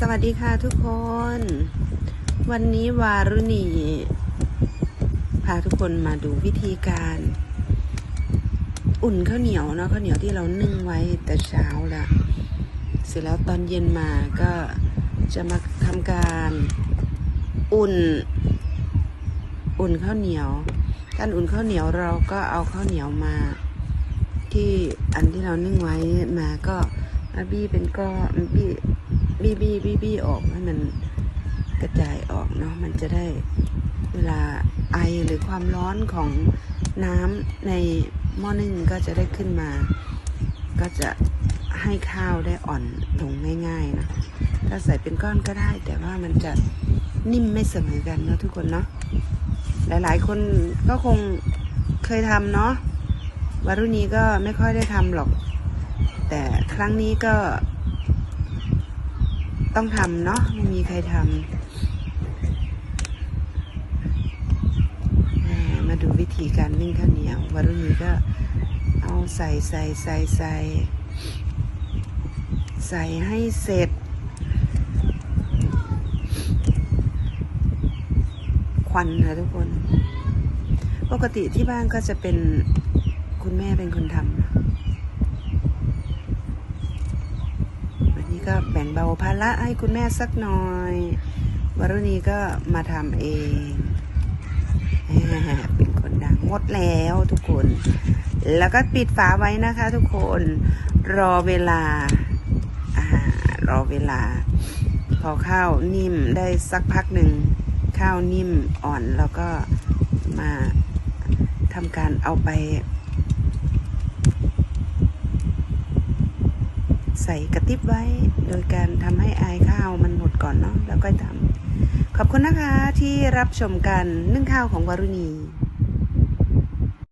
สวัสดีค่ะทุกคน วันนี้วารุณี พาทุกคนมาดูวิธีการ อุ่นข้าวเหนียวเนาะข้าวเหนียวที่เรานึ่งไว้แต่เช้าละเสร็จแล้วตอนเย็นมาก็จะมาทำการอุ่น อุ่นข้าวเหนียวการอุ่นข้าวเหนียวเราก็เอาข้าวเหนียวมา ที่อันที่เรานึ่งไว้มาก็มาบี้เป็นก้อนบี้ บี้บี้บี้บี้ออกให้มันกระจายออกเนาะมันจะได้เวลาไอหรือความร้อนของน้ำในหม้อนึ่งก็จะได้ขึ้นมา ก็จะให้ข้าวได้อ่อนลงง่ายๆนะถ้าใส่เป็นก้อนก็ได้ แต่ว่ามันจะนิ่มไม่เสมอกันเนาะทุกคนเนาะหลายๆ คนก็คงเคยทำเนาะวารุณีก็ไม่ค่อยได้ทำหรอก แต่ครั้งนี้ก็ ต้องทำเนาะไม่มีใครทำมาดูวิธีการนึ่งข้าวเหนียววารุณีก็เอาใส่ใส่ใส่ใส่ใส่ให้เสร็จ ควันค่ะทุกคน ปกติที่บ้านก็จะเป็นคุณแม่เป็นคนทำนะวันนี้ ก็แบ่งเบาภาระให้คุณแม่สักหน่อยวรุณีก็มาทำเอง เป็นคนดังหมดแล้วทุกคน แล้วก็ปิดฝาไว้นะคะทุกคนรอเวลาอ่ารอเวลา พอข้าวนิ่มได้สักพักหนึ่งข้าวนิ่มอ่อนแล้วก็มาทำการเอาไป ใส่กระติบไว้ โดยการทำให้อายข้าวมันหมดก่อนเนาะแล้วก็ทำขอบคุณนะคะที่รับชมกันนึ่งข้าวของวารุณี